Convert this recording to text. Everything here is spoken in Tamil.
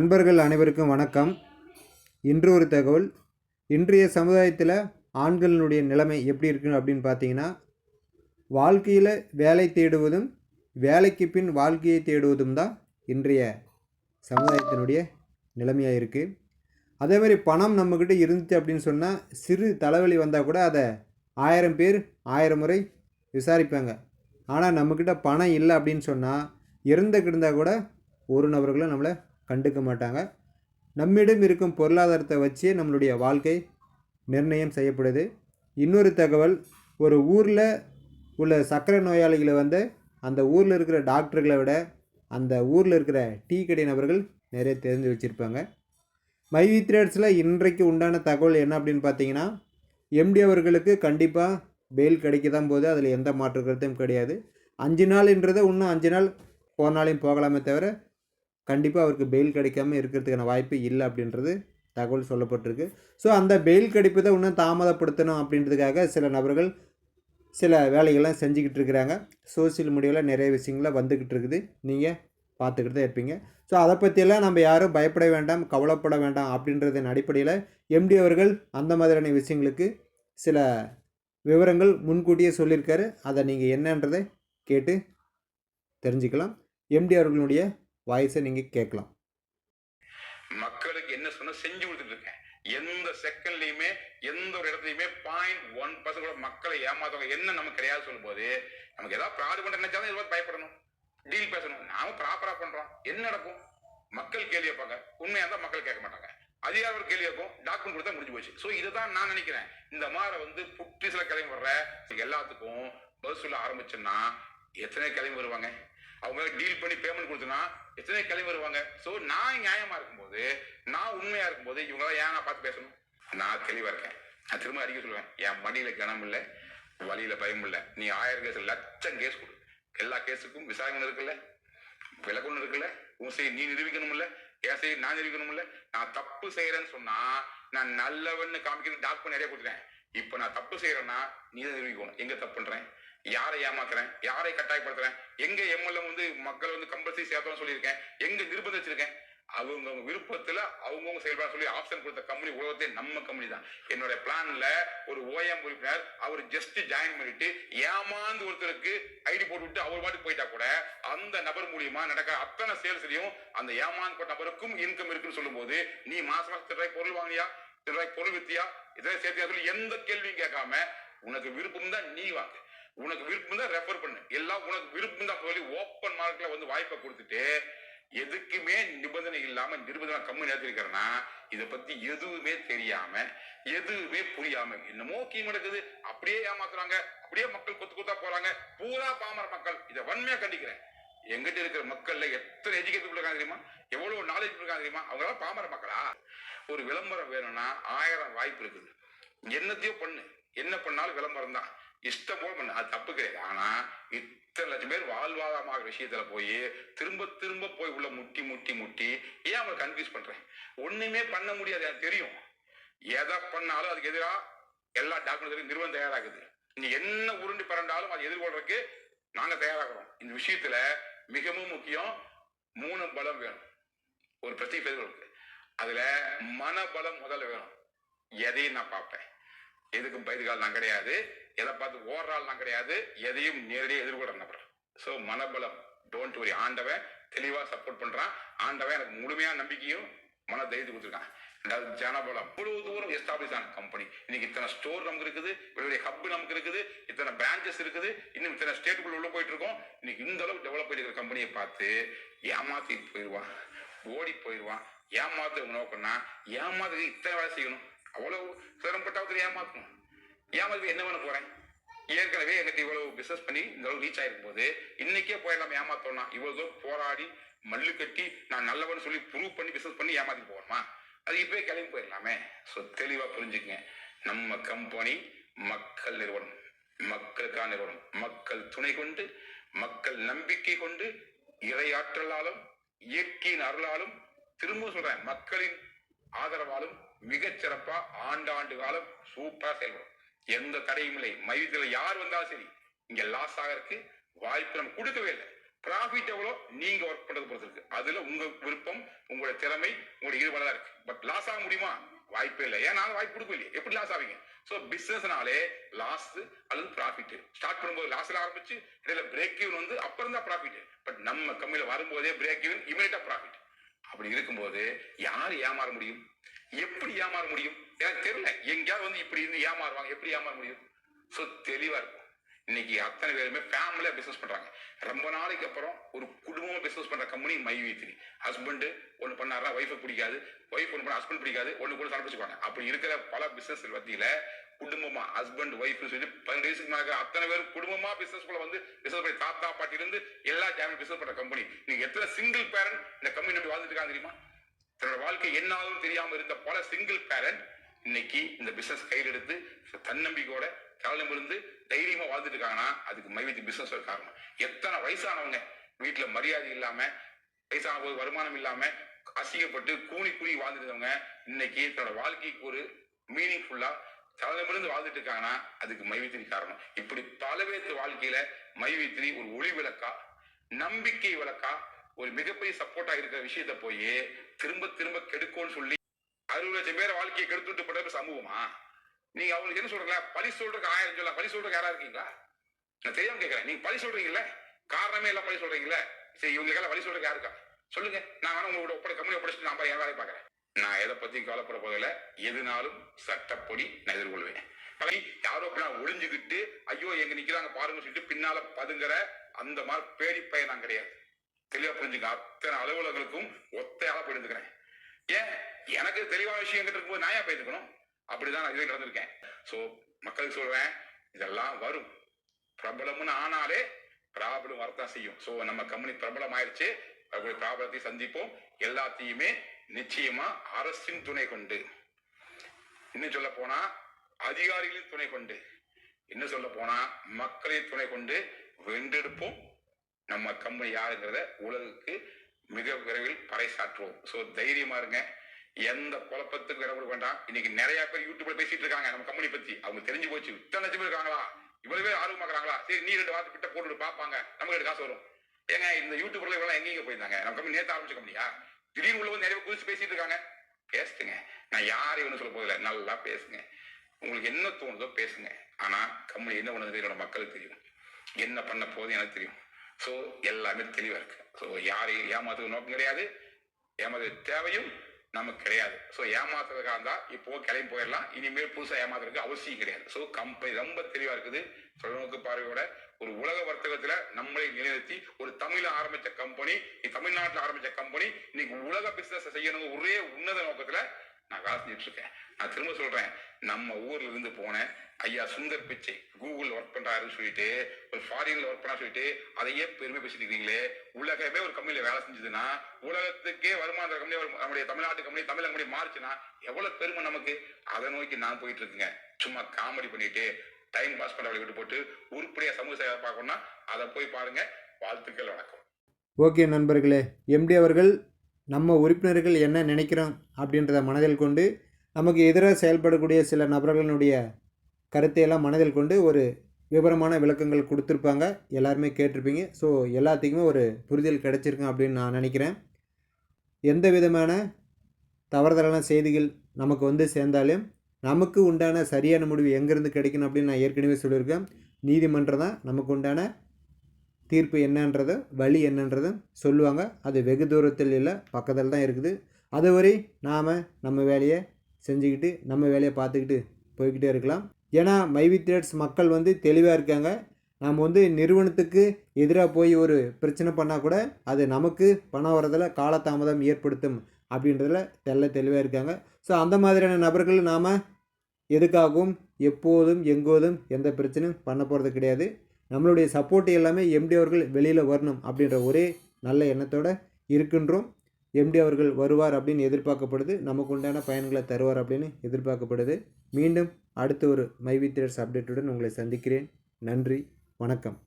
நண்பர்கள் அனைவருக்கும் வணக்கம். இன்று ஒரு தகவல். இன்றைய சமுதாயத்தில் ஆண்களினுடைய நிலைமை எப்படி இருக்குன்னு அப்படின்னு பார்த்தீங்கன்னா வாழ்க்கையில் வேலை தேடுவதும் வேலைக்கு பின் வாழ்க்கையை தேடுவதும் தான் இன்றைய சமுதாயத்தினுடைய நிலைமையாக இருக்குது அதே மாதிரி பணம் நம்மக்கிட்ட இருந்துச்சு அப்படின்னு சொன்னால் சிறு தலைவலி வந்தால் கூட அதை ஆயிரம் பேர் ஆயிரம் முறை விசாரிப்பாங்க. ஆனால் நம்மக்கிட்ட பணம் இல்லை அப்படின்னு சொன்னால் இறந்து கிடந்தால் கூட ஒரு நபர்களும் நம்மளை கண்டுக்க மாட்டாங்க. நம்மிடம் இருக்கும் பொருளாதாரத்தை வச்சே நம்மளுடைய வாழ்க்கை நிர்ணயம் செய்யப்படுது. இன்னொரு தகவல் ஒரு ஊரில் உள்ள சர்க்கரை நோயாளிகளை வந்து அந்த ஊரில் இருக்கிற டாக்டர்களை விட அந்த ஊரில் இருக்கிற டீ கடை நபர்கள் நிறைய தெரிஞ்சு வச்சுருப்பாங்க. மைவி த்ரேட்ஸில் இன்றைக்கு உண்டான தகவல் என்ன அப்படின்னு பார்த்தீங்கன்னா எம்டி அவர்களுக்கு கண்டிப்பாக பெயில் கிடைக்க தான் போகுது. அதில் எந்த மாற்று கருத்தும் கிடையாது. அஞ்சு நாள்ன்றதை இன்னும் அஞ்சு நாள் போனாலையும் போகலாமே தவிர கண்டிப்பாக அவருக்கு பெயில் கிடைக்காம இருக்கிறதுக்கான வாய்ப்பு இல்லை அப்படின்றது தகவல் சொல்லப்பட்டிருக்கு. ஸோ அந்த பெயில் கிடைப்பதை இன்னும் தாமதப்படுத்தணும் அப்படின்றதுக்காக சில நபர்கள் சில வேலைகள்லாம் செஞ்சுக்கிட்டு இருக்கிறாங்க. சோசியல் மீடியாவில் நிறைய விஷயங்கள்லாம் வந்துக்கிட்டு இருக்குது. நீங்கள் பார்த்துக்கிட்டு தான் இருப்பீங்க. ஸோ அதை பற்றியெல்லாம் நம்ம யாரும் பயப்பட வேண்டாம் கவலைப்பட வேண்டாம் அப்படின்றதன் அடிப்படையில் எம்டி அவர்கள் அந்த மாதிரியான விஷயங்களுக்கு சில விவரங்கள் முன்கூட்டியே சொல்லியிருக்காரு. அதை நீங்கள் என்னன்றதை கேட்டு தெரிஞ்சுக்கலாம். எம்டி அவர்களுடைய வாய்ஸை நீங்கள் கேட்கலாம். மக்களுக்கு என்ன சொன்ன செஞ்சு கொடுத்துட்டு இருக்கேன். எந்த செகண்ட்லயுமே எந்த ஒரு இடத்துலயுமே பாயிண்ட் ஒன் பர்சன்ட் கூட மக்களை ஏமாத்தவங்க என்ன நமக்கு கிடையாது சொல்லும் போது நமக்கு ஏதாவது ப்ராடு பண்ண நினைச்சாலும் எதாவது பயப்படணும். டீல் பேசணும். நாம ப்ராப்பரா பண்றோம். என்ன நடக்கும்? மக்கள் கேள்வி வைப்பாங்க உண்மையா இருந்தா மக்கள் கேட்க மாட்டாங்க. அதிகாரம் கேள்வி வைப்போம் டாக்குமெண்ட் கொடுத்தா முடிஞ்சு போச்சு. ஸோ இதுதான் நான் நினைக்கிறேன். இந்த மாதிரி வந்து புட்டி சில கிளம்பி வர்ற எல்லாத்துக்கும் பஸ் சொல்ல ஆரம்பிச்சோம்னா எத்தனை கிளம்பி வருவாங்க. அவங்க டீல் பண்ணி பேமெண்ட் கொடுத்தனா எத்தனை கிளம்பி வருவாங்க? ஸோ நான் நியாயமா இருக்கும்போது நான் உண்மையா இருக்கும்போது இவங்க ஏன் நான் பார்த்து பேசணும்? நான் தெளிவா இருக்கேன். நான் திரும்ப அடிக்க சொல்லுவேன். என் மடியில கனம் இல்லை வழியில பயம் இல்லை. நீ ஆயிரம் கேஸ் லட்சம் கேஸ் கொடு. எல்லா கேஸுக்கும் விசாரணை இருக்குல்ல விலகுன்னு இருக்குல்ல உன் செய்ய நீ நிரூபிக்கணும்ல என் செய்ய நான் நிரூபிக்கணும்ல நான் தப்பு செய்யறேன்னு சொன்னா நான் நல்லவன்னு காமிக்கிறது டாக்குமெண்ட் நிறைய கொடுத்துட்டேன். இப்போ நான் தப்பு செய்யறேன்னா நீ தான் நிரூபிக்கணும். எங்க தப்பு பண்றேன் யாரை ஏமாத்துறேன்? யாரை கட்டாயப்படுத்துறேன்? எங்க எம்எல்ஏ வந்து மக்கள் வந்து கம்பல்சரி சேர்த்தோம்னு சொல்லியிருக்கேன். எங்க நிர்பந்தம் வச்சிருக்கேன். அவங்க விருப்பத்துல அவங்கவுங்க செயல்பட சொல்லி ஆப்ஷன் கொடுத்த கம்பெனி உலகத்தே நம்ம கம்பெனி தான். என்னோட பிளான்ல ஒரு ஓஎம் உறுப்பினர் அவர் ஜஸ்ட் ஜாயின் பண்ணிட்டு ஏமாந்து ஒருத்தருக்கு ஐடி போட்டு விட்டு அவர் பாட்டுக்கு போயிட்டா கூட அந்த நபர் மூலியமா நடக்க அத்தனை சேல்ஸ்லயும் அந்த ஏமாந்து நபருக்கும் இன்கம் இருக்குன்னு சொல்லும்போது நீ மாசம் மாசம் ரூபாய் பொருள் வாங்கியா ரூபாய் பொருள் வித்தியா? இதெல்லாம் சேர்த்தியா? சொல்லி எந்த கேள்வியும் கேட்காம உனக்கு விருப்பம் தான் நீ வாங்க உனக்கு விருப்பம் தான் ரெஃபர் பண்ணு. எல்லாம் உனக்கு விருப்பம் தான் சொல்லி ஓப்பன் மார்க்ல வந்து வாய்ப்பை கொடுத்துட்டு எதுக்குமே நிபந்தனை இல்லாம நிர்பந்தம் கம்மி நேர்த்திருக்கிறேன்னா இதை பத்தி எதுவுமே தெரியாம எதுவுமே புரியாம என்னமோ கீம் நடக்குது. அப்படியே ஏமாத்துறாங்க. அப்படியே மக்கள் கொத்து கொத்தா போறாங்க. பூரா பாமர மக்கள். இதை வன்மையா கண்டிக்கிறேன். எங்கிட்ட இருக்கிற மக்கள்ல எத்தனை எஜுகேட்டட் இருக்காங்க தெரியுமா? எவ்வளவு நாலேஜ் இருக்காங்க தெரியுமா? அவங்க பாமர மக்களா? ஒரு விளம்பரம் வேணும்னா ஆயிரம் வாய்ப்பு இருக்குது. என்னத்தையோ பண்ணு. என்ன பண்ணாலும் விளம்பரம் தான். இஷ்டம் போல அது தப்பு கிடையாது ஆனா இத்தனை லட்சம் பேர் வாழ்வாதாரமாக விஷயத்துல போய் திரும்ப திரும்ப போய் உள்ள முட்டி முட்டி முட்டி ஏன் அவங்களை கன்ஃபியூஸ் பண்றேன் ஒண்ணுமே பண்ண முடியாது எனக்கு தெரியும். எதை பண்ணாலும் அதுக்கு எதிராக எல்லா டாக்குமெண்ட் நிறுவனம் தயாராகுது. நீ என்ன உருண்டி பிறண்டாலும் அதை எதிர்கொள்றதுக்கு நாங்க தயாராகிறோம். இந்த விஷயத்துல மிகவும் முக்கியம் மூணு பலம் வேணும். ஒரு பிரச்சனை எதிர்கொள்ளுக்கு அதுல மனபலம் முதல்ல வேணும். எதையும் நான் பார்ப்பேன். எதுக்கும் பயிர்கால் நான் கிடையாது. எதை பார்த்து ஓடுறாள் நான் கிடையாது. எதையும் நேரடியாக எதிர்கொள்ற நபர். ஸோ மனபலம். டோன்ட் வரி ஆண்டவன் தெளிவாக சப்போர்ட் பண்ணுறான் ஆண்டவன் எனக்கு முழுமையான நம்பிக்கையும் மன தைரியத்தை கொடுத்துருக்கான். ரெண்டாவது ஜனபலம். இவ்வளவு தூரம் எஸ்டாப்ளிஷ் ஆன கம்பெனி இன்னைக்கு இத்தனை ஸ்டோர் நமக்கு இருக்குது. இவருடைய ஹப் நமக்கு இருக்குது. இத்தனை பிரான்ச்சஸ் இருக்குது. இன்னும் இத்தனை ஸ்டேட்டுக்குள்ள உள்ள போயிட்டு இருக்கோம் இன்னைக்கு இந்த அளவுக்கு டெவலப் பண்ணியிருக்கிற கம்பெனியை பார்த்து ஏமாத்தி போயிடுவான் ஓடி போயிடுவான் ஏமாத்து நோக்கம்னா ஏமாத்துக்கு இத்தனை வேலை செய்யணும். அவ்வளவு சிரமப்பட்டாவது ஏமாத்தணும். ஏமாத்து என்ன பண்ண போறேன்? ஏற்கனவே எங்கிட்ட இவ்வளவு பிசினஸ் பண்ணி இந்த அளவு ரீச் ஆயிருக்கும் போது இன்னைக்கே போயிடலாம் ஏமாத்தோம்னா இவ்வளவு தூரம் போராடி மல்லு கட்டி நான் நல்லவன்னு சொல்லி ப்ரூவ் பண்ணி பிசினஸ் பண்ணி ஏமாத்தி போகணுமா? அது இப்பவே கிளம்பி போயிடலாமே. ஸோ தெளிவா புரிஞ்சுக்கங்க. நம்ம கம்பெனி மக்கள் நிறுவனம். மக்களுக்கான நிறுவனம். மக்கள் துணை கொண்டு மக்கள் நம்பிக்கை கொண்டு இறையாற்றலாலும் இயற்கையின் அருளாலும் திரும்ப சொல்றேன் மக்களின் ஆதரவாலும் மிகச் சிறப்பா ஆண்டாண்டு காலம் சூப்பரா செயல்படும். எந்த தடையும் இல்லை. மையத்துல யார் வந்தாலும் சரி இங்க லாஸ் ஆகிறதுக்கு வாய்ப்பு நம்ம கொடுக்கவே இல்லை. ப்ராஃபிட் எவ்வளோ? நீங்க ஒர்க் பண்றது பொறுத்து இருக்கு. அதுல உங்க விருப்பம் உங்களோட திறமை உங்களுடைய ஈடுபாடு இருக்கு. பட் லாஸ் ஆக முடியுமா? வாய்ப்பே இல்லை. ஏன்னா வாய்ப்பு கொடுக்க இல்லையே எப்படி லாஸ் ஆவீங்க? ஸோ பிசினஸ்னாலே லாஸ் அல்லது ப்ராஃபிட் ஸ்டார்ட் பண்ணும்போது லாஸ்ல ஆரம்பிச்சு இடையில பிரேக் ஈவன் வந்து அப்புறம் தான் ப்ராஃபிட் பட் நம்ம கம்மியில வரும்போதே பிரேக் ஈவன் இமீடியட்டா ப்ராஃபிட் அப்படி இருக்கும்போது யார் ஏமாற முடியும்? எப்படி ஏமாற முடியும்? எனக்கு தெரியல. எங்கேயாவது வந்து இப்படி இருந்து ஏமாறுவாங்க. எப்படி ஏமாற முடியும்? ஸோ தெளிவாக இருக்கும். இன்னைக்கு அத்தனை பேருமே ஃபேமிலியாக பிஸ்னஸ் பண்ணுறாங்க ரொம்ப நாளைக்கு அப்புறம் ஒரு குடும்பமாக பிஸ்னஸ் பண்ணுற கம்பெனி மை வீத்திரி ஹஸ்பண்டு ஒன்று பண்ணாருன்னா ஒய்ஃபை பிடிக்காது. ஒய்ஃப் ஒன்று பண்ண ஹஸ்பண்ட் பிடிக்காது. ஒன்று கூட சமைச்சுக்குவாங்க அப்படி இருக்கிற பல பிஸ்னஸ் மத்தியில குடும்பமா ஹஸ்பண்ட் ஒய்ஃப் சொல்லி பதினெட்டு வயசுக்கு அத்தனை பேரும் குடும்பமா பிசினஸ் குள்ள வந்து பிசினஸ் பண்ணி தாத்தா பாட்டிலிருந்து எல்லா ஜாமியும் பிசினஸ் பண்ற கம்பெனி நீங்க எத்தனை சிங்கிள் பேரண்ட் இந்த கம்பெனி நம்பி வாழ்ந்துட்டு இருக்காங்க தெரியுமா? தன்னோட வாழ்க்கை என்ன ஆகும் தெரியாம இருந்த பல சிங்கிள் பேரண்ட் இன்னைக்கு இந்த பிசினஸ் கையில் எடுத்து தன்னம்பிக்கையோட காலம் இருந்து தைரியமா வாழ்ந்துட்டு இருக்காங்கன்னா அதுக்கு மைவித்தி பிசினஸ் ஒரு காரணம். எத்தனை வயசானவங்க வீட்டுல மரியாதை இல்லாம வயசான போது வருமானம் இல்லாம அசிங்கப்பட்டு கூனி கூனி வாழ்ந்துருந்தவங்க இன்னைக்கு தன்னோட வாழ்க்கைக்கு ஒரு மீனிங்ஃபுல்லா தலைமிருந்து வாழ்ந்துட்டு இருக்காங்கன்னா அதுக்கு மைவித்திரி காரணம். இப்படி பல பேர்த்து வாழ்க்கையில மைவித்திரி ஒரு ஒளி விளக்கா நம்பிக்கை விளக்கா ஒரு மிகப்பெரிய சப்போர்ட்டா இருக்கிற விஷயத்த போய் திரும்ப திரும்ப கெடுக்கும்னு சொல்லி அறுபது லட்சம் பேர் வாழ்க்கையை கெடுத்துட்டு போட்ட சமூகமா? நீங்க அவங்களுக்கு என்ன சொல்றீங்களா பழி சொல்றதுக்கு ஆயிரம் சொல்லலாம் பழி சொல்றதுக்கு யாரா இருக்கீங்களா? நான் தெரியாம கேட்கறேன் நீங்க பழி சொல்றீங்களே காரணமே எல்லாம் பழி சொல்றீங்களே சரி இவங்களுக்கெல்லாம் வழி சொல்றதுக்கு யாருக்கா? சொல்லுங்க. நான் வேணா உங்களோட ஒப்படை கம்பெனி ஒப்படைச்சிட்டு நான் என் வேலையை பாக்குறேன் நான் எதை பத்தியும் கவலைப்பட போதில்ல எதுனாலும் சட்டப்படி நான் எதிர்கொள்வேன். யாரோ ஒளிஞ்சுக்கிட்டு ஐயோ எங்க நிக்கிறாங்க பாருங்க சொல்லிட்டு பின்னால பதுங்குற அந்த மாதிரி பேடி நான் கிடையாது. தெளிவா புரிஞ்சுங்க அத்தனை அலுவலர்களுக்கும் ஒத்தையாக போயிருந்துக்கிறேன் ஏன்? எனக்கு தெளிவான விஷயம் கிட்ட இருக்கும்போது நான் ஏன் போயிருக்கணும் அப்படிதான் நான் இதுவே நடந்திருக்கேன் சோ மக்களுக்கு சொல்றேன் இதெல்லாம் வரும். பிரபலம்னு ஆனாலே ப்ராப்ளம் வரத்தான் செய்யும். சோ நம்ம கம்பெனி பிரபலம் ஆயிடுச்சு. அவருடைய ப்ராப்ளத்தை சந்திப்போம். எல்லாத்தையுமே நிச்சயமா அரசின் துணை கொண்டு. இன்னும் சொல்ல போனா அதிகாரிகளின் துணை கொண்டு. இன்னும் சொல்ல போனா மக்களின் துணை கொண்டு வென்றெடுப்போம். நம்ம கம்பெனி யாருங்கிறத உலகுக்கு மிக விரைவில் பறைசாற்றுவோம். ஸோ தைரியமா இருங்க. எந்த குழப்பத்துக்கு இடம் கொடுக்க வேண்டாம். இன்னைக்கு நிறைய பேர் யூடியூப்ல பேசிட்டு இருக்காங்க. நம்ம கம்பெனி பத்தி. அவங்க தெரிஞ்சு போச்சு. இத்தனை லட்சம் இருக்காங்களா? இவ்வளவு பேர் ஆர்வமா இருக்காங்களா? சரி நீ ரெண்டு வார்த்தை கிட்ட போட்டு பார்ப்பாங்க நமக்கு ரெண்டு காசு வரும். ஏங்க இந்த யூடியூப்ல இவ்வளவு எங்கேயும் போயிருந்தாங்க? நம்ம கம்பெனி நேத்து ஆரம்பிச்ச கம்பெனியா திடீர்னு உள்ள வந்து நிறைய பேர் குதிச்சு பேசிட்டு இருக்காங்க. பேசுங்க. நான் யாரையும் ஒன்றும் சொல்ல போதில்லை நல்லா பேசுங்க. உங்களுக்கு என்ன தோணுதோ பேசுங்க. ஆனா கம்பெனி என்ன பண்ணுறது என்னோட மக்களுக்கு தெரியும். என்ன பண்ண போதும் எனக்கு தெரியும். ஸோ எல்லாமே தெளிவாக இருக்கு. ஸோ யாரையும் ஏமாத்துக்கு நோக்கம் கிடையாது. ஏமாத்து தேவையும் நமக்கு கிடையாது. ஸோ ஏமாத்துறதுக்காக இருந்தால் இப்போ கிளம்பி போயிடலாம். இனிமேல் புதுசாக ஏமாத்துறதுக்கு அவசியம் கிடையாது. ஸோ கம்பெனி ரொம்ப தெளிவாக இருக்குது. தொலைநோக்கு பார்வையோட ஒரு உலக வர்த்தகத்தில் நம்மளை நிலைநிறுத்தி ஒரு தமிழில் ஆரம்பிச்ச கம்பெனி தமிழ்நாட்டில் ஆரம்பித்த கம்பெனி இன்னைக்கு உலக பிசினஸ் செய்யணும் ஒரே உன்னத நோக்கத்தில் நான் வேலை செஞ்சுட்டு இருக்கேன். நான் திரும்ப சொல்றேன் நம்ம ஊர்ல இருந்து போனேன் ஐயா சுந்தர் பிச்சை கூகுள் ஒர்க் பண்றாருன்னு சொல்லிட்டு ஒரு ஃபாரின்ல ஒர்க் பண்ணா சொல்லிட்டு அதையே பெருமை பேசிட்டு இருக்கீங்களே. உலகமே ஒரு கம்பெனியில வேலை செஞ்சதுன்னா உலகத்துக்கே வருமான கம்பெனி நம்முடைய தமிழ்நாட்டு கம்பெனி தமிழ் கம்பெனி மாறுச்சுன்னா எவ்வளவு பெருமை நமக்கு? அதை நோக்கி நான் போயிட்டு இருக்குங்க. சும்மா காமெடி பண்ணிட்டு டைம் பாஸ் பண்ண விட்டு போட்டு உருப்படியா சமூக சேவை பார்க்கணும்னா அதை போய் பாருங்க. வாழ்த்துக்கள் வணக்கம். ஓகே நண்பர்களே எம்டி அவர்கள் நம்ம உறுப்பினர்கள் என்ன நினைக்கிறோம் அப்படின்றத மனதில் கொண்டு நமக்கு எதிராக செயல்படக்கூடிய சில நபர்களினுடைய கருத்தையெல்லாம் மனதில் கொண்டு ஒரு விவரமான விளக்கங்கள் கொடுத்துருப்பாங்க. எல்லாருமே கேட்டிருப்பீங்க. ஸோ எல்லாத்துக்குமே ஒரு புரிதல் கிடச்சிருக்கும் அப்படின்னு நான் நினைக்கிறேன். எந்த விதமான தவறுதலான செய்திகள் நமக்கு வந்து சேர்ந்தாலும் நமக்கு உண்டான சரியான முடிவு எங்கேருந்து கிடைக்கணும் அப்படின்னு நான் ஏற்கனவே சொல்லியிருக்கேன். நீதிமன்றம் தான் நமக்கு உண்டான தீர்ப்பு என்னன்றதை வழி என்னன்றதை சொல்லுவாங்க. அது வெகு தூரத்தில் இல்லை பக்கத்தில் தான் இருக்குது. அதுவரை நாம் நம்ம வேலையை செஞ்சுக்கிட்டு நம்ம வேலையை பார்த்துக்கிட்டு போய்கிட்டே இருக்கலாம். ஏன்னா மைவி த்ரேட்ஸ் மக்கள் வந்து தெளிவாக இருக்காங்க. நாம் வந்து நிறுவனத்துக்கு எதிராக போய் ஒரு பிரச்சனை பண்ணால் கூட அது நமக்கு பணம் வரதில் காலதாமதம் ஏற்படுத்தும் அப்படின்றதில் தெல்ல தெளிவாக இருக்காங்க. ஸோ அந்த மாதிரியான நபர்கள் நாம் எதுக்காகவும் எப்போதும் எங்கோதும் எந்த பிரச்சனையும் பண்ண போகிறது கிடையாது. நம்மளுடைய சப்போர்ட் எல்லாமே எம்டி அவர்கள் வெளியில் வரணும் அப்படின்ற ஒரே நல்ல எண்ணத்தோடு இருக்கின்றோம். எம்டி அவர்கள் வருவார் அப்படின்னு எதிர்பார்க்கப்படுது. நமக்கு உண்டான பயன்களை தருவார் அப்படின்னு எதிர்பார்க்கப்படுது. மீண்டும் அடுத்த ஒரு மைவி த்ரேட்ஸ் அப்டேட்டுடன் உங்களை சந்திக்கிறேன். நன்றி வணக்கம்.